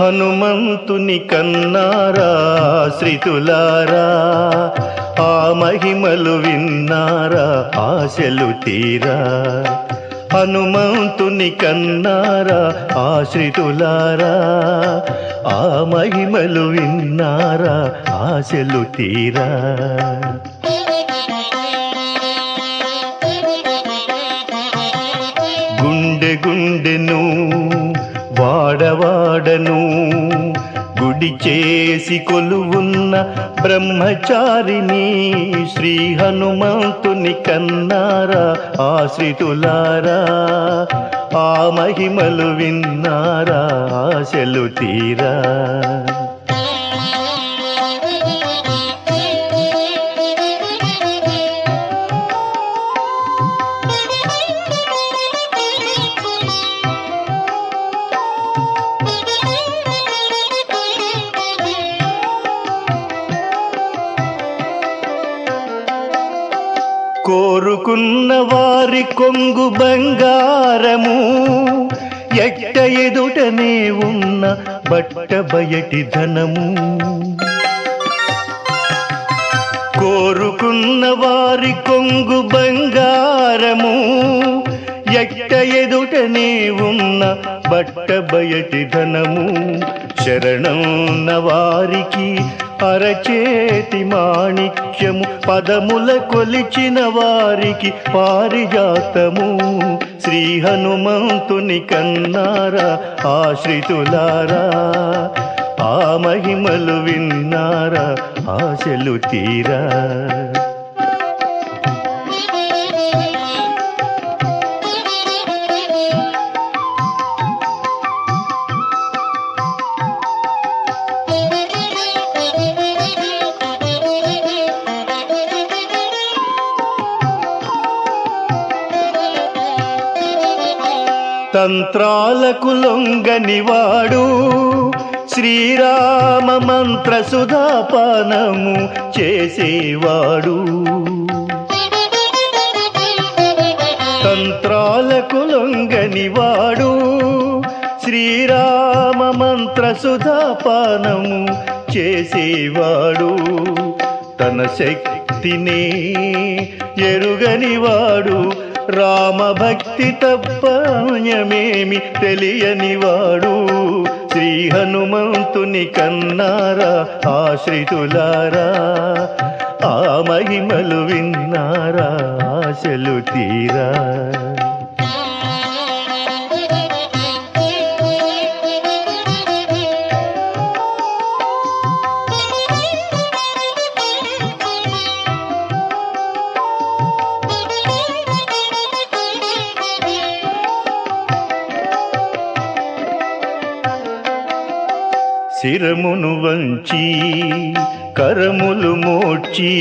హనుమంతుని కన్నారా శ్రీతులారా ఆ మహిమలు విన్నారా ఆశలు తీరా. హనుమంతుని కన్నారా ఆశ్రితులారా ఆ మహిమలు విన్నారా ఆశలు తీరా. గుండె గుండెను వాడవాడను గుడి చేసి కొలువున్న బ్రహ్మచారిని శ్రీ హనుమంతుని కన్నారా ఆశ్రితులారా. ఆ మహిమలు విన్నారా ఆశలు తీరా. కోరుకున్న వారి కొంగు బంగారము ఎట్ట ఎదుటనే ఉన్న బట్ట బయటి ధనము. కోరుకున్న వారి కొంగు బంగారము ఎట్ట ఎదుటనే ఉన్న బట్ట బయటి ధనము శరణం వారికి అరచేతి మాణిక్యము. పదముల కొలిచిన వారికి పారిజాతము. శ్రీ హనుమంతుని కన్నారా ఆశ్రితులారా. ఆ మహిమలు విన్నారా ఆశలు తీరా. తంత్రాలకు లొంగనివాడు. శ్రీరామ మంత్ర సుధాపానము చేసేవాడు. తంత్రాలకు లొంగనివాడు. శ్రీరామ మంత్ర సుధాపానము చేసేవాడు. తన శక్తిని ఎరుగనివాడు. రామ భక్తి తప్ప అన్యమేమి తెలియనివాడు శ్రీ హనుమంతుని కన్నారా ఆశ్రితులారా. ఆ మహిమలు విన్నారా ఆశలు తీరా. శిరమును వంచి కరములు మోడ్చి